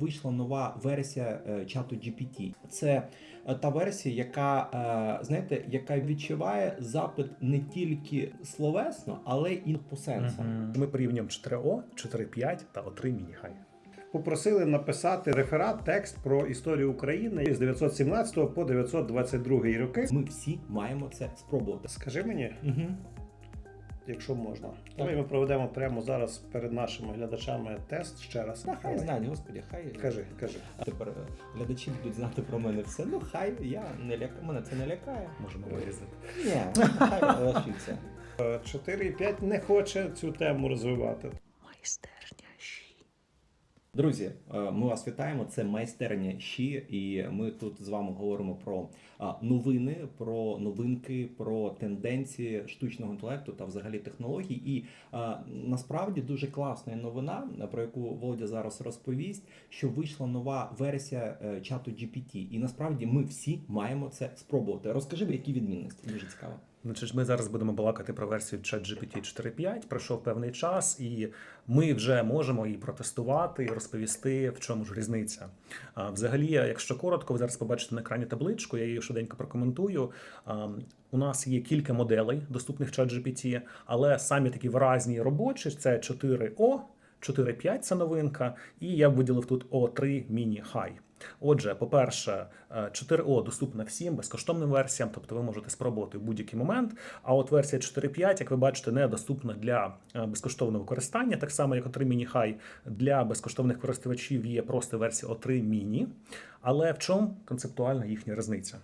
Вийшла нова версія е, чату GPT. Це е, та версія, яка е, знаєте, яка відчуває запит не тільки словесно, але і по сенсам. Ми порівнюємо 4О, 4.5 та О3 міні-хай. Попросили написати реферат, текст про історію України з 917 по 922 роки. Ми всі маємо це спробувати. Скажи мені, Угу. Якщо можна, давай ми проведемо прямо зараз перед нашими глядачами тест ще раз. Та хай Давай. знають, господі, хай Кажи, кажи. А тепер е, глядачі будуть знати про мене все. Ну хай я не ляка, мене це не лякає. Можемо вирізати. Ні, хай лишиться. Е, 4,5 не хоче цю тему розвивати. Друзі, е, ми вас вітаємо. Це майстерня щі, і ми тут з вами говоримо про новини, про новинки, про тенденції штучного інтелекту та взагалі технологій. І насправді дуже класна новина, про яку Володя зараз розповість, що вийшла нова версія е, чату GPT. І насправді ми всі маємо це спробувати. Розкажи, які відмінності дуже цікаво. Значить, ми зараз будемо балакати про версію ChatGPT 4.5. Пройшов певний час, і ми вже можемо її протестувати і розповісти, в чому ж різниця. Взагалі, якщо коротко, ви зараз побачите на екрані табличку, я її швиденько прокоментую. У нас є кілька моделей доступних ChatGPT, але самі такі виразні робочі це 4O, 4.5 це новинка, і я виділив тут O3 Mini High. Отже, по-перше, е, 4О доступна всім безкоштовним версіям, тобто ви можете спробувати в будь-який момент. А от версія 4.5, як ви бачите, не доступна для е, безкоштовного використання, так само як O3 Mini High для безкоштовних користувачів є просто версія O3 Mini. Але в чому концептуальна їхня різниця?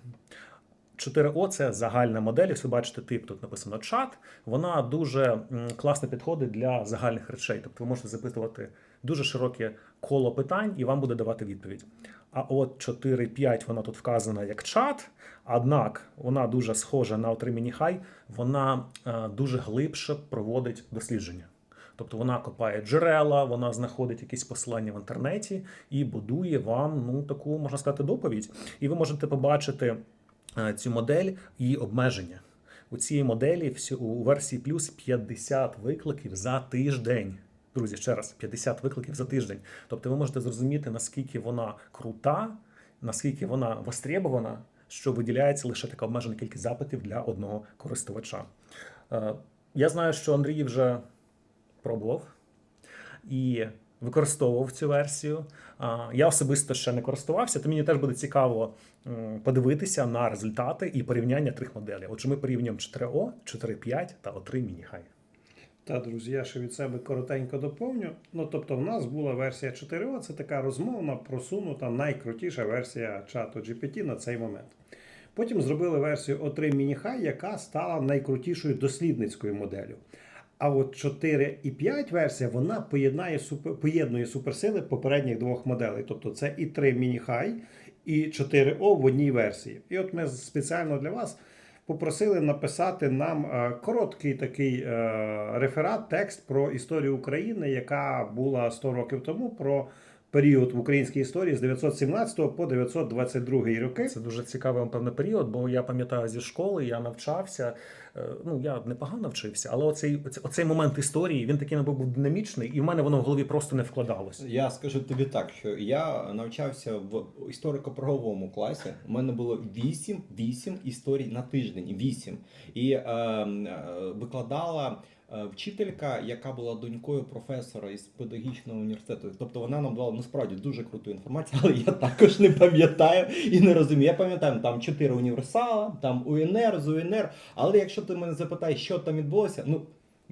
4О це загальна модель. Ось ви бачите, тип тут написано чат. Вона дуже класно підходить для загальних речей. Тобто ви можете запитувати дуже широке коло питань, і вам буде давати відповідь. А от 4.5 вона тут вказана як чат, однак вона дуже схожа на O3 Mini High, вона е, дуже глибше проводить дослідження. Тобто вона копає джерела, вона знаходить якісь посилання в інтернеті і будує вам ну таку можна сказати доповідь. І ви можете побачити цю модель і обмеження. У цій моделі у версії плюс 50 викликів за тиждень. Друзі, ще раз, 50 викликів за тиждень. Тобто ви можете зрозуміти, наскільки вона крута, наскільки вона востребована, що виділяється лише така обмежена кількість запитів для одного користувача. Е, Я знаю, що Андрій вже пробував і використовував цю версію. Я особисто ще не користувався, то мені теж буде цікаво подивитися на результати і порівняння трьох моделей. Отже, ми порівнюємо 4O, 4.5 та O3 Mini High. Та, друзі, я ще від себе коротенько доповню. Ну, тобто, в нас була версія 4О, це така розмовна, просунута, найкрутіша версія чату GPT на цей момент. Потім зробили версію O3 Mini High, яка стала найкрутішою дослідницькою моделлю. А от 4 і 5 версія вона поєднає поєднує суперсили попередніх двох моделей. Тобто це і 3 міні-хай, і 4О в одній версії. І от ми спеціально для вас попросили написати нам е, короткий такий е, реферат, текст про історію України, яка була 100 років тому, про період в українській історії з 917 по 922 роки. Це дуже цікавий певний період, бо я пам'ятаю зі школи, я навчався. е, Ну я непогано вчився, але оцей, оцей, оцей момент історії він такий мабуть, був динамічний, і в мене воно в голові просто не вкладалося. Я скажу тобі так, що я навчався в історико-правовому класі. У мене було 8, 8 історій на тиждень. 8. І е, е, викладала вчителька, яка була донькою професора із педагогічного університету. Тобто вона нам дала насправді дуже круту інформацію, але я також не пам'ятаю і не розумію. Я пам'ятаю, там чотири універсала, там УНР, з УНР. Але якщо ти мене запитаєш, що там відбулося, ну.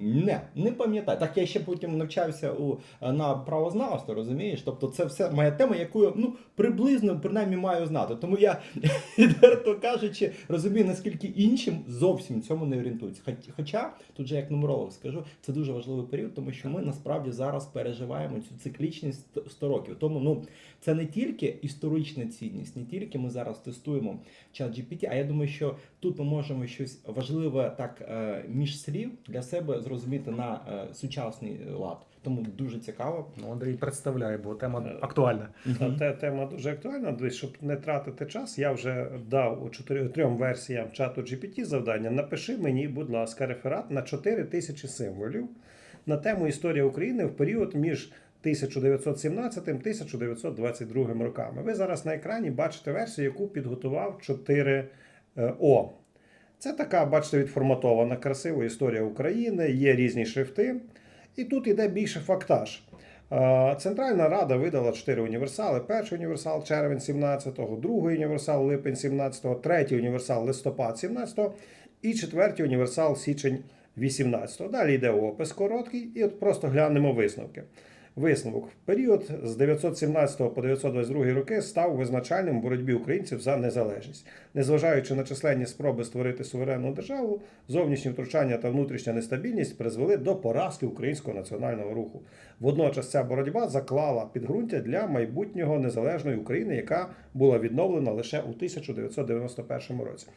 Не, не пам'ятаю. Так я ще потім навчався у на правознавство, розумієш? Тобто це все моя тема, яку я ну приблизно принаймні маю знати. Тому я відверто кажучи, розумію, наскільки іншим зовсім цьому не орієнтуються. Хоч- Хоча тут же як нумеролог скажу, це дуже важливий період, тому що ми насправді зараз переживаємо цю циклічність 100 років. Тому ну це не тільки історична цінність, не тільки ми зараз тестуємо чат GPT, а я думаю, що тут ми можемо щось важливе так е, між слів для себе зрозуміти на е, сучасний лад. Тому дуже цікаво. Ну, Андрій представляє, бо тема актуальна. Та те- тема дуже актуальна. Дивись, щоб не тратити час, я вже дав у чотири трьом версіям чату GPT завдання. Напиши мені, будь ласка, реферат на 4 тисячі символів на тему історія України в період між 1917-1922 роками. Ви зараз на екрані бачите версію, яку підготував 4О. Це така, бачите, відформатована красива історія України, є різні шрифти. І тут іде більше фактаж. Центральна Рада видала 4 універсали. Перший універсал червень 17-го, другий універсал липень 17-го, третій універсал листопад 17-го і четвертий універсал січень 18-го. Далі йде опис короткий, і от просто глянемо висновки. Висновок. Період з 917 по 922 роки став визначальним у боротьбі українців за незалежність. Незважаючи на численні спроби створити суверенну державу, зовнішні втручання та внутрішня нестабільність призвели до поразки українського національного руху. Водночас ця боротьба заклала підґрунтя для майбутнього незалежної України, яка була відновлена лише у 1991 році.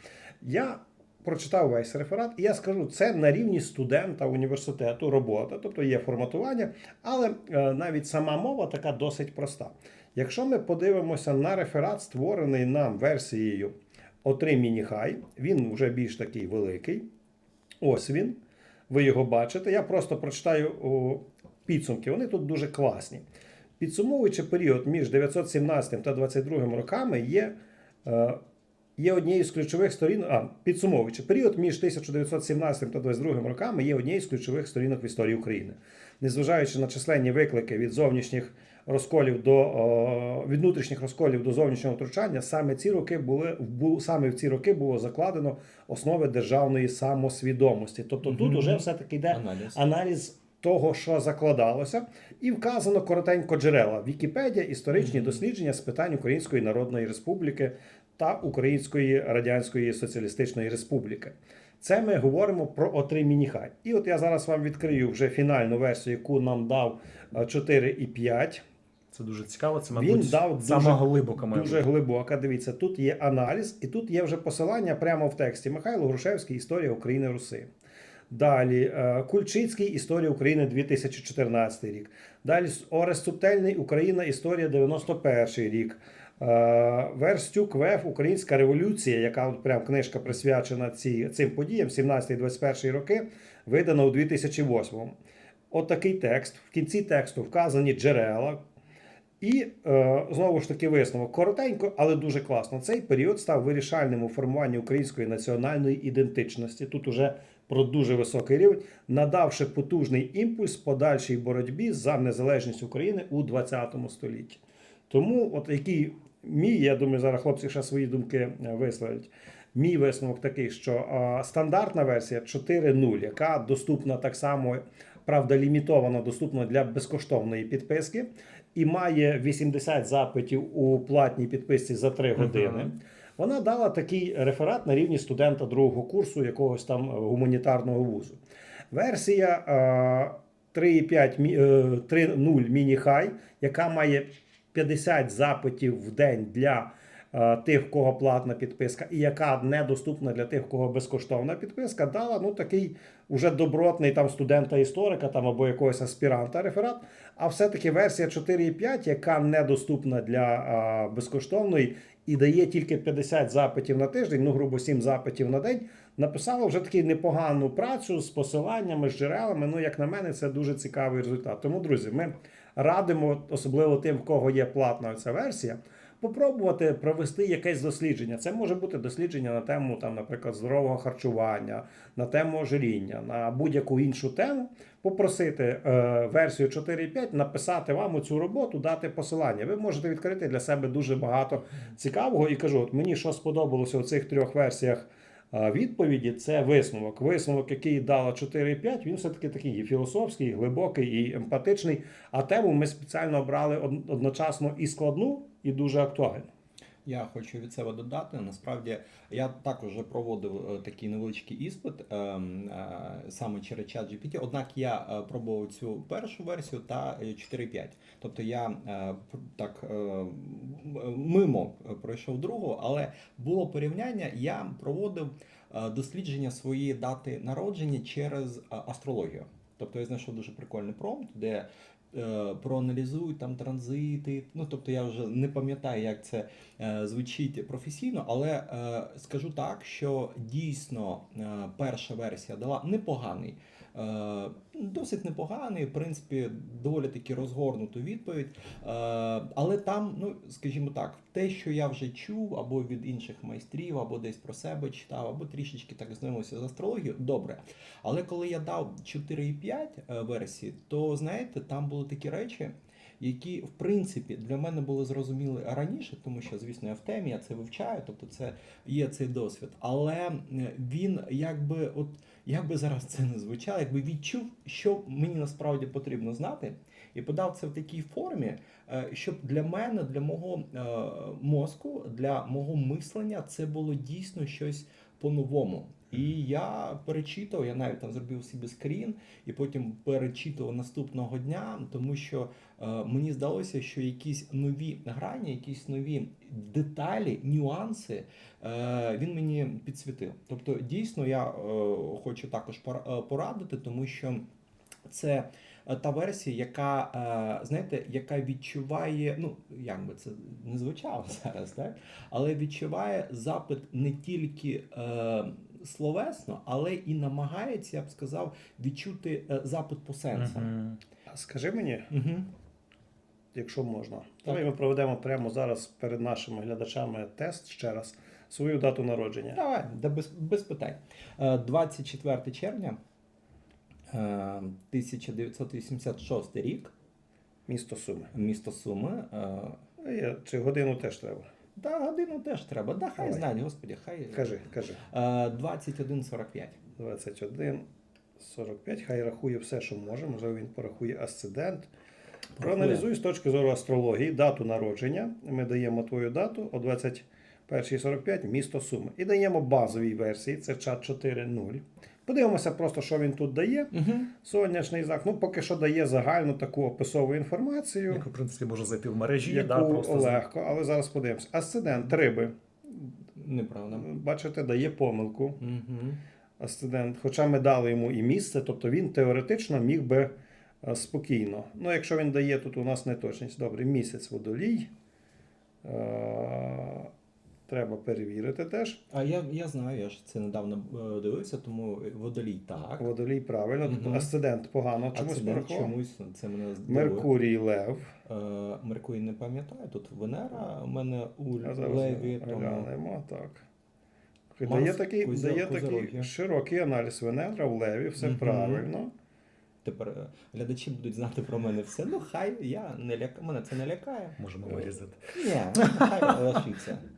Я прочитав весь реферат, і я скажу, це на рівні студента університету робота, тобто є форматування, але е, навіть сама мова така досить проста. Якщо ми подивимося на реферат, створений нам версією O3 Мініхай, він вже більш такий великий. Ось він. Ви його бачите. Я просто прочитаю підсумки. Вони тут дуже класні. Підсумовуючи період між 917 та 22 роками, є, е, є однією з ключових сторін. А, підсумовуючи, період між 1917 та 22 роками є однією з ключових сторінок в історії України. Незважаючи на численні виклики від зовнішніх розколів до від внутрішніх розколів до зовнішнього втручання, саме ці роки були бу- саме в ці роки було закладено основи державної самосвідомості. Тобто тут уже все таки йде Аналіз. аналіз того, що закладалося, і вказано коротенько джерела: Вікіпедія, історичні дослідження з питань Української Народної Республіки та Української Радянської Соціалістичної Республіки. Це ми говоримо про О3 Мініхай. І от я зараз вам відкрию вже фінальну версію, яку нам дав е, 4,5. Це дуже цікаво. Це, Він мабуть, дав сама дуже- глибока має Дуже глибока. Дивіться, тут є аналіз, і тут є вже посилання прямо в тексті. Михайло Грушевський Історія України Руси. Далі е, Кульчицький Історія України 2014 рік. Далі Орест Субтельний Україна Історія 91 рік. Е, Верстюк ВФ Українська революція, яка прям книжка присвячена ці, цим подіям, 17-21 роки, видана у 2008. От такий текст. В кінці тексту вказані джерела, і е, знову ж таки висновок коротенько, але дуже класно. Цей період став вирішальним у формуванні української національної ідентичності. Тут уже про дуже високий рівень, надавши потужний імпульс подальшій боротьбі за незалежність України у 20 столітті. Тому, от який мій, я думаю, зараз хлопці ще свої думки е, висловлять. Мій висновок такий, що стандартна версія 4.0, яка доступна так само, правда, лімітовано доступна для безкоштовної підписки, і має 80 запитів у платній підписці за 3 години. Мгм. Вона дала такий реферат на рівні студента другого курсу якогось там е, гуманітарного вузу. Версія е, 3.5 е, 3.0 міні-хай, яка має 50 запитів в день для е, тих, в кого платна підписка, і яка недоступна для тих, в кого безкоштовна підписка, дала ну такий уже добротний там студента-історика там або якогось аспіранта реферат. А все-таки версія 4.5, яка недоступна для а, безкоштовної і дає тільки 50 запитів на тиждень, ну грубо 7 запитів на день. Написала вже таку непогану працю з посиланнями, з джерелами. Ну, як на мене, це дуже цікавий результат. Тому, друзі, ми радимо, особливо тим, в кого є платна ця версія, попробувати провести якесь дослідження. Це може бути дослідження на тему, там, наприклад, здорового харчування, на тему ожиріння, на будь-яку іншу тему. Попросити е, версію 4.5, написати вам цю роботу, дати посилання. Ви можете відкрити для себе дуже багато цікавого. І кажу, от мені що сподобалося у цих трьох версіях відповіді, це висновок. Висновок, який дала 4.5, він все-таки такий і філософський, і глибокий і емпатичний. А тему ми спеціально обрали одночасно і складну, і дуже актуальну. Я хочу від себе додати. Насправді я також вже проводив е, такий невеличкий іспит ем, е, саме через чат GPT, Однак я е, пробував цю першу версію та е, 4.5. Тобто я так мимо пройшов другу, але було порівняння. Я проводив дослідження своєї дати народження через астрологію. Тобто я знайшов дуже прикольний промпт, де проаналізують там транзити. Ну тобто я вже не пам'ятаю, як це е, звучить професійно, але е, скажу так, що дійсно е, перша версія дала непоганий Е, Досить непоганий, в принципі, доволі таки розгорнуту відповідь. Е, Але там, ну скажімо так, те, що я вже чув, або від інших майстрів, або десь про себе читав, або трішечки так знайомився з астрологією, добре. Але коли я дав 4,5 е, версії, то знаєте, там були такі речі, які в принципі для мене були зрозуміли раніше, тому що, звісно, я в темі, я це вивчаю, тобто це є цей досвід. Але е, він якби, от як би зараз це не звучало, якби відчув, що мені насправді потрібно знати, і подав це в такій формі, е, щоб для мене, для мого е, мозку, для мого мислення це було дійсно щось по-новому. І я перечитав, я навіть там зробив собі скрін, і потім перечитував наступного дня, тому що е, мені здалося, що якісь нові грані, якісь нові деталі, нюанси е, він мені підсвітив. Тобто, дійсно, я е, хочу також пора- порадити, тому що це та версія, яка, знаєте, яка відчуває, ну як би це не звучало зараз, так? але відчуває запит не тільки словесно, але і намагається, я б сказав, відчути е, запит по сенсам. А скажи мені, Угу. якщо можна, давай ми проведемо прямо зараз перед нашими глядачами тест ще раз свою дату народження. Давай, да без, без питань. Е, 24 червня е, 1986 рік, Місто Суми. місто Суми. Е, я- Чи годину теж треба? Да, годину теж треба. Да, хай Давай. знають, господі, хай. Кажи, кажи. Е, 21.45. 21, 45, хай рахує все, що може. Можливо, він порахує асцендент. Проаналізуй з точки зору астрології дату народження. Ми даємо твою дату о 21.45 місто Суми. І даємо базовій версії, це чат 4.0. Подивимося просто, що він тут дає. Угу. Сонячний знак. Ну, поки що дає загальну таку описову інформацію, Яку, в принципі, можна зайти в мережі, яку да, просто легко, але зараз подивимося. Асцендент риби. Неправда. Бачите, дає помилку. Угу. Асцендент, хоча ми дали йому і місце, тобто він теоретично міг би е, спокійно. Ну, якщо він дає тут у нас неточність, добре, місяць водолій. Е, Треба перевірити теж. А я, я знаю, я ж це недавно е, дивився, тому водолій так. Водолій правильно, тобто Мгм. асцендент погано чомусь це чомусь це мене здивує. Меркурій Лев. Е, Меркурій не пам'ятаю. Тут Венера у мене у зараз Леві. Тому... так. Марс, Дає такий, Козя- дає такий широкий аналіз Венера в Леві, все Мгм. правильно. Тепер е, глядачі будуть знати про мене все. Ну хай я не ляка... мене це не лякає. можемо вирізати. Ні, хай лишиться.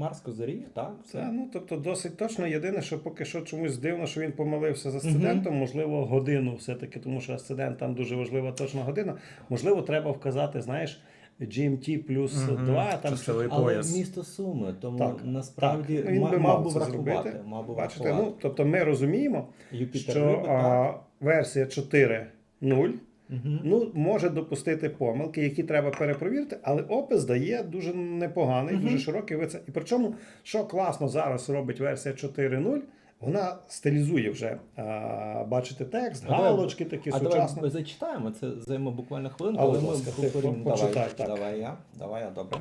Марс Козиріг, так, Це, все. ну, тобто досить точно. Єдине, що поки що чомусь дивно, що він помилився з асцендентом, можливо, годину все-таки, тому що асцендент там дуже важлива точна година. Можливо, треба вказати, знаєш, GMT плюс Мгм. 2. Там, Часовий Але пояс. місто Суми, тому Так, насправді так. Він би мав мав би це врахувати. зробити. Мав би Бачите, врахувати. ну, тобто ми розуміємо, Юпітер що риби, а, версія 4.0 Угу. ну, може допустити помилки, які треба перепровірити, але опис дає дуже непоганий, угу. дуже широкий. вице. І причому, що класно зараз робить версія 4.0, вона стилізує вже, а, бачите, текст, А галочки такі А сучасні. давай зачитаємо, це займе буквально хвилинку, але будь ми ласка, ти Давай, почитай, давай, так. давай я, давай я, добре.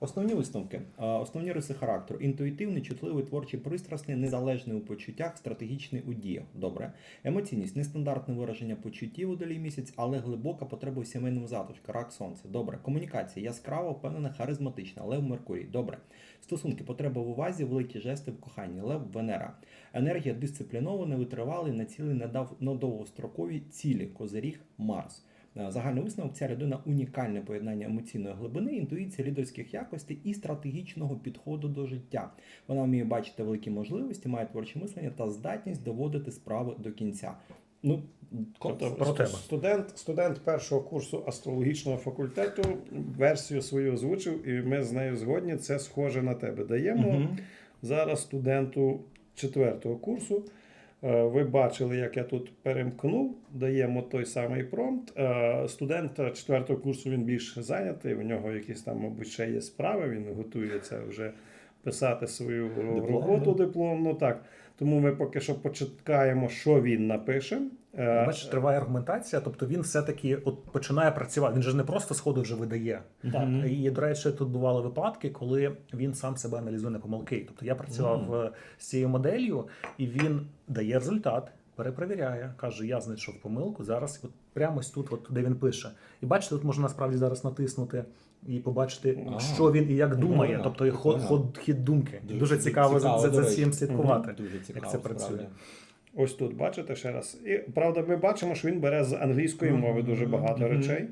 Основні висновки, основні риси характеру: інтуїтивний, чутливий, творчий, пристрасний, незалежний у почуттях, стратегічний у діях. Добре. Емоційність, нестандартне вираження почуттів у долі місяць, але глибока потреба в сімейному затишку. Рак сонце. Добре. Комунікація яскрава, впевнена, харизматична. Лев Меркурій. Добре. Стосунки, потреба в увазі, великі жести в коханні. Лев Венера. Енергія дисциплінована, витривалий, націлений на довгострокові цілі. Козиріг Марс. Е, Загальний висновок ця людина унікальне поєднання емоційної глибини, інтуїції, лідерських якостей і стратегічного підходу до життя. Вона вміє бачити великі можливості, має творче мислення та здатність доводити справи до кінця. Ну, Тобто Про тебе. студент, студент першого курсу астрологічного факультету версію свою озвучив, і ми з нею згодні. Це схоже на тебе. Даємо Мгм. зараз студенту четвертого курсу. Е, Ви бачили, як я тут перемкнув. Даємо той самий промпт. Е, Студент четвертого курсу він більш зайнятий. У нього якісь там, мабуть, ще є справи. Він готується вже писати свою роботу дипломну. Так. Тому ми поки що почекаємо, що він напише. Е, Бачиш, триває аргументація, тобто він все-таки от починає працювати. Він же не просто сходу вже видає. Так. І, до речі, тут бували випадки, коли він сам себе аналізує на помилки. Тобто я працював е, з цією моделлю, і він дає результат. Перепровіряє, каже: Я знайшов помилку. Зараз от прямо ось тут, от де він пише. І бачите, тут можна насправді зараз натиснути і побачити, А, що він і як думає, прикольно, тобто і ход, прикольно. ход хід думки. Дуже, Дуже цікаво, за, за, до за речі. цим слідкувати. Дуже цікаво, це працює. справді. Ось тут, бачите ще раз. І, правда, ми бачимо, що він бере з англійської мови дуже багато речей.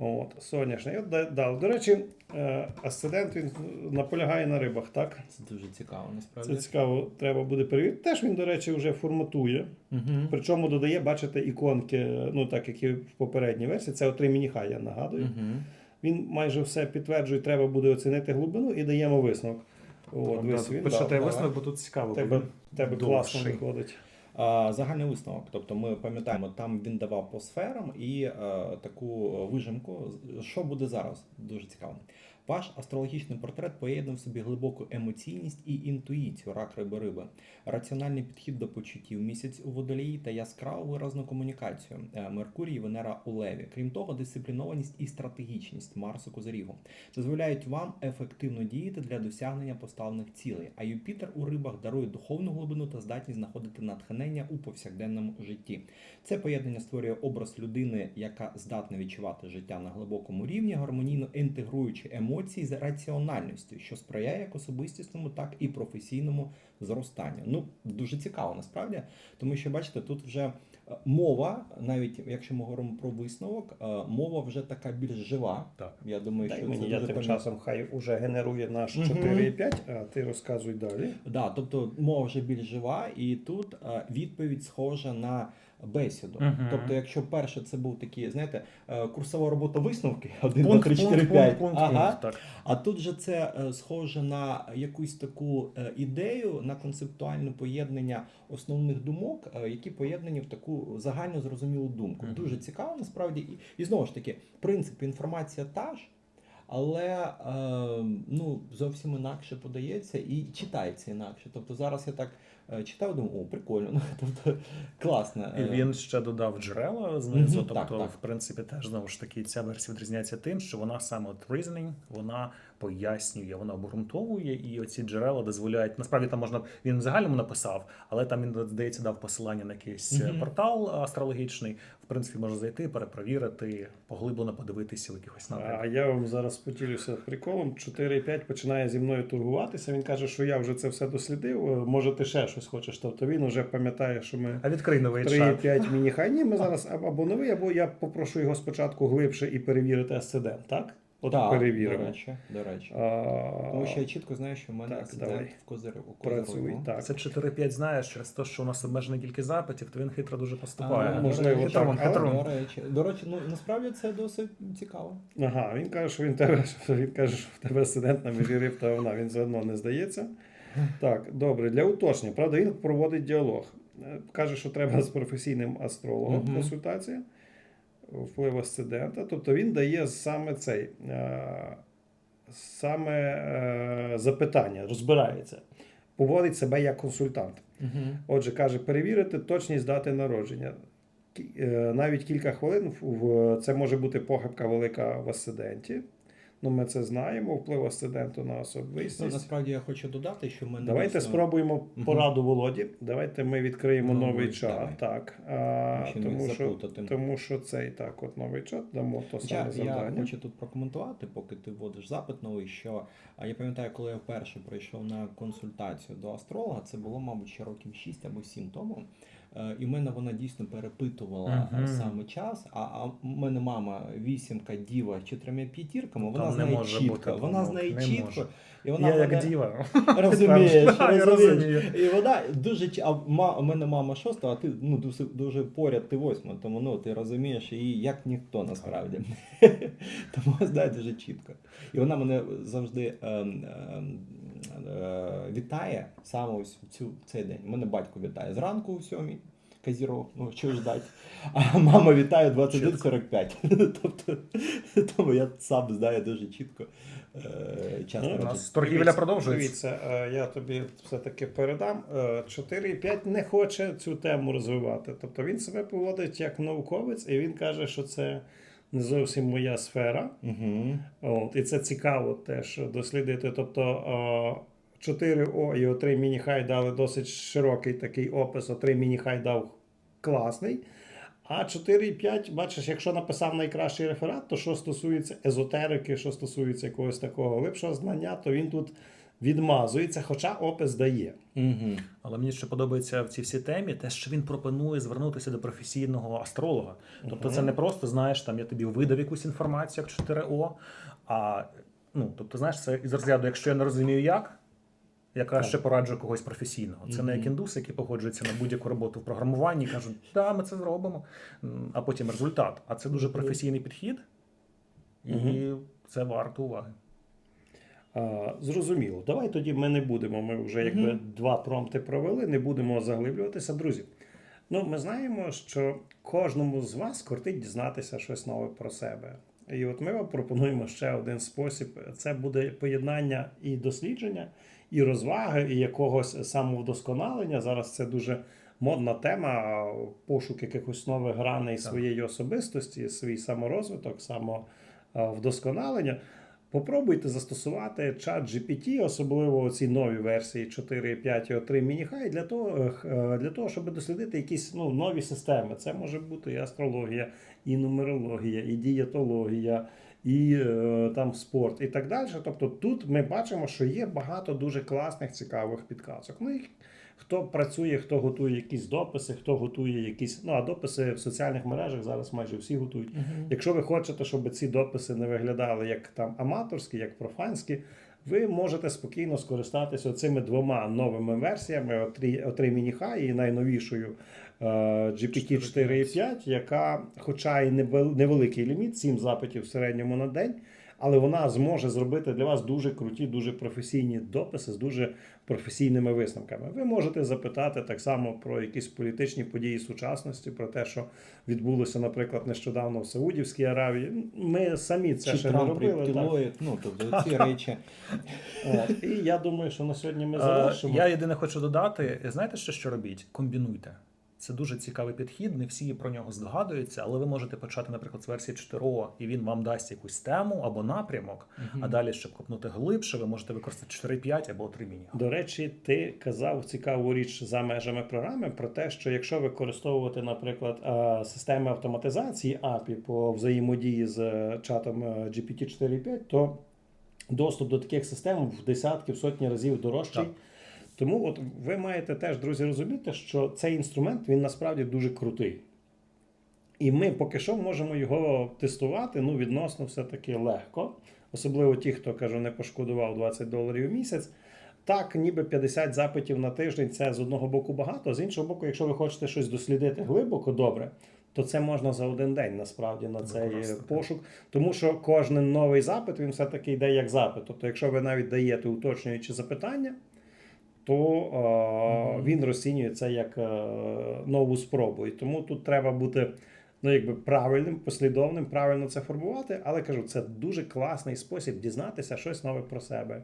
От, соняшний. От, да- да. До речі, е, асцендент він наполягає на рибах, так? Це дуже цікаво, насправді. Це цікаво, треба буде перевірити. Теж він, до речі, вже форматує. Угу. Причому додає, бачите, іконки, ну так як і в попередній версії. Це отри мініхай, я нагадую. Угу. Він майже все підтверджує, треба буде оцінити глибину і даємо висновок. От, Пишете дав. висновок, бо тут цікаво. Тебе, тебе класно виходить. Загальний висновок. Тобто ми пам'ятаємо, там він давав по сферам і е, таку вижимку. Що буде зараз? Дуже цікаво. Ваш астрологічний портрет поєднав в собі глибоку емоційність і інтуїцію рак риби риби, раціональний підхід до почуттів місяць у водолії та яскраву виразну комунікацію Е, Меркурій, Венера у Леві. Крім того, дисциплінованість і стратегічність Марсу Козирігу дозволяють вам ефективно діяти для досягнення поставлених цілей. А Юпітер у рибах дарує духовну глибину та здатність знаходити натхнення у повсякденному житті. Це поєднання створює образ людини, яка здатна відчувати життя на глибокому рівні, гармонійно інтегруючи емоції з раціональністю, що сприяє як особистісному, так і професійному зростанню. Ну дуже цікаво насправді, тому що бачите, тут вже мова, навіть якщо ми говоримо про висновок, е, мова вже така більш жива. Так. Я думаю, Дай що мені, це я дуже тим часом хай уже генерує наш Мгм. 4,5, а ти розказуй далі. Да, тобто мова вже більш жива, і тут е, відповідь схожа на бесіду. Мгм. Тобто, якщо перше це був такий, знаєте, е, курсова робота висновки 1, 2, 3, 4, пункт, 5. пункт, Ага. пункт, так. А тут же це е, схоже на якусь таку е, ідею, на концептуальне поєднання основних думок, які поєднані в таку загально зрозумілу думку. Мгм. Дуже цікаво, насправді, і, і знову ж таки, принцип інформація та ж. Але е, ну зовсім інакше подається і читається інакше. Тобто зараз я так читав, думаю, о, прикольно. Ну, тобто класно. І Е, він ще додав джерела знизу. Мгм, тобто, так, так. в принципі, теж знову ж таки ця версія відрізняється тим, що вона саме от reasoning, вона пояснює, вона обґрунтовує, і оці джерела дозволяють. Насправді там можна він в загальному написав, але там він здається дав посилання на якийсь Мгм. портал астрологічний. В принципі, можна зайти, перепровірити, поглиблено подивитися в якихось напрямках. А я вам зараз поділюся приколом. 4,5 починає зі мною торгуватися. Він каже, що я вже це все дослідив. е, Може, ти ще щось хочеш. Тобто він вже пам'ятає, що ми А відкрий новий чат. 3,5 міні-хай. Ні, ми зараз або новий, або я попрошу його спочатку глибше і перевірити асцендент, так? От так, перевіримо. До речі, до речі. А, Тому що я чітко знаю, що в мене Так, давай. в козиру. у Працюй, так. Це 4-5 знаєш через те, що у нас обмежена кількість запитів, то він хитро дуже поступає. до можливо, речі, так, хитрун. До речі, до речі, ну насправді це досить цікаво. Ага, він каже, що він тебе він каже, що в тебе асцендент на межі риб та вона. Він все одно не здається. Так, добре, для уточнення. Правда, він проводить діалог. Е, Каже, що треба з професійним астрологом Мгм. консультація, вплив асцендента. Тобто він дає саме цей е, саме е, запитання, розбирається, поводить себе як консультант. Угу. Отже, каже, перевірити точність дати народження. Навіть кілька хвилин це може бути похибка велика в асценденті. Ну, ми це знаємо, вплив асценденту на Ну, особистість. насправді я хочу додати, що в мене Давайте дійсно- спробуємо Мгм. пораду Володі. Давайте ми відкриємо Ну, новий ну, чат. давай. Так, а, тому, що, тому що цей так, от новий чат, дамо то саме Я, я хочу тут прокоментувати, поки ти вводиш запит новий, що а, я пам'ятаю, коли я вперше прийшов на консультацію до астролога, це було, мабуть, ще років 6 або 7 тому. Е, І в мене вона дійсно перепитувала Мгм. е, саме час. А, а в мене мама вісімка, діва з чотирма п'ятірками, вона Там знає чітко. бути вона знає не чітко. може. І вона Я мене... як діва. Розумієш, розумієш. І вона дуже а ма, у мене мама шоста, а ти ну дуже, дуже поряд ти восьма, тому ну ти розумієш її як ніхто насправді. тому знає дуже чітко. І вона мене завжди ем, ем, вітає саме ось цю цей день. Мене батько вітає зранку о сьомій. Казіров, ну що ждать. А мама вітає 21.45. тобто, тому я сам знаю дуже чітко е, час. Ну, У нас торгівля Дивіться, продовжується. Дивіться, е, я тобі все-таки передам. Е, 4,5 не хоче цю тему розвивати. Тобто він себе поводить як науковець, і він каже, що це не зовсім моя сфера. Угу. От, і це цікаво теж дослідити. Тобто 4О і O3 міні-хай дали досить широкий такий опис, O3 міні-хай дав класний. А 4,5, бачиш, якщо написав найкращий реферат, то що стосується езотерики, що стосується якогось такого глибшого знання, то він тут відмазується, хоча опис дає. Угу. Але мені ще подобається в цій всій темі те, що він пропонує звернутися до професійного астролога. Тобто, це не просто знаєш, там я тобі видав якусь інформацію як 4О, а ну тобто, знаєш, це із розряду, якщо я не розумію, як. Я краще пораджу когось професійного. Це не як індус, які погоджуються на будь-яку роботу в програмуванні і кажуть, да, ми це зробимо, а потім результат. А це дуже професійний підхід, і це варто уваги. А, зрозуміло. Давай тоді ми не будемо. Ми вже якби два промпти провели, не будемо заглиблюватися. Друзі, ну ми знаємо, що кожному з вас кортить дізнатися щось нове про себе. І от ми вам пропонуємо ще один спосіб: це буде поєднання і дослідження, і розваги, і якогось самовдосконалення. Зараз це дуже модна тема, пошук якихось нових граней своєї особистості, свій саморозвиток, самовдосконалення. Попробуйте застосувати чат GPT, особливо ці нові версії 4.5 і 3 мініхай, для того, е, для того, щоб дослідити якісь ну, нові системи. Це може бути і астрологія, і нумерологія, і дієтологія, і е, там спорт, і так далі. Тобто тут ми бачимо, що є багато дуже класних, цікавих підказок. Ну і хто працює, хто готує якісь дописи, хто готує якісь. Ну а дописи в соціальних мережах зараз майже всі готують. Якщо ви хочете, щоб ці дописи не виглядали як там аматорські, як профанські, ви можете спокійно скористатися цими двома новими версіями: O3 мініхай і найновішою е, GPT 4.5, яка, хоча і невеликий ліміт, 7 запитів в середньому на день. Але вона зможе зробити для вас дуже круті, дуже професійні дописи з дуже професійними висновками. Ви можете запитати так само про якісь політичні події сучасності, про те, що відбулося, наприклад, нещодавно в Саудівській Аравії. Ми самі це Чи ще не Трамп робили. Так. ну тобто ці речі. От. І я думаю, що на сьогодні ми Е, завершимо. Я єдине хочу додати: знаєте, що, що робіть? Комбінуйте. Це дуже цікавий підхід. Не всі про нього здогадуються, але ви можете почати, наприклад, з версії 4.0, і він вам дасть якусь тему або напрямок. А далі, щоб копнути глибше, ви можете використати 4.5 або 3 міні. До речі, ти казав цікаву річ за межами програми про те, що якщо використовувати, наприклад, е, системи автоматизації API по взаємодії з е, чатом е, GPT 4.5, то доступ до таких систем в десятки, в сотні разів дорожчий. Так. Тому от ви маєте теж, друзі, розуміти, що цей інструмент він насправді дуже крутий. І ми поки що можемо його тестувати ну, відносно все-таки легко. Особливо ті, хто кажу, не пошкодував 20 доларів в місяць. Так, ніби 50 запитів на тиждень це з одного боку багато, а з іншого боку, якщо ви хочете щось дослідити глибоко добре, то це можна за один день насправді на цей Використати. пошук. Тому що кожен новий запит він все-таки йде як запит. Тобто, якщо ви навіть даєте уточнюючі запитання, то е, він розцінює це як е, нову спробу. І тому тут треба бути ну, якби правильним, послідовним, правильно це формувати. Але кажу, це дуже класний спосіб дізнатися щось нове про себе,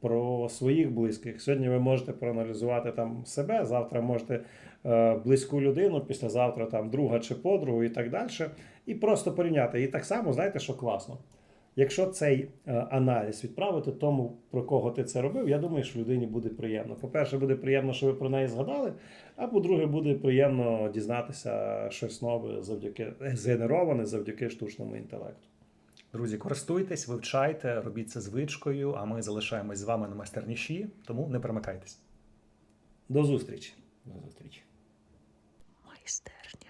про своїх близьких. Сьогодні ви можете проаналізувати там себе, завтра можете е, близьку людину, післязавтра там друга чи подругу і так далі. І просто порівняти. І так само, знаєте, що класно. Якщо цей е, аналіз відправити тому, про кого ти це робив, я думаю, що людині буде приємно. По-перше, буде приємно, що ви про неї згадали. А по-друге, буде приємно дізнатися щось нове завдяки згенероване завдяки штучному інтелекту. Друзі, користуйтесь, вивчайте, робіть це звичкою. А ми залишаємось з вами на майстерніші, тому не перемикайтесь. До зустрічі! До зустрічі. майстерня.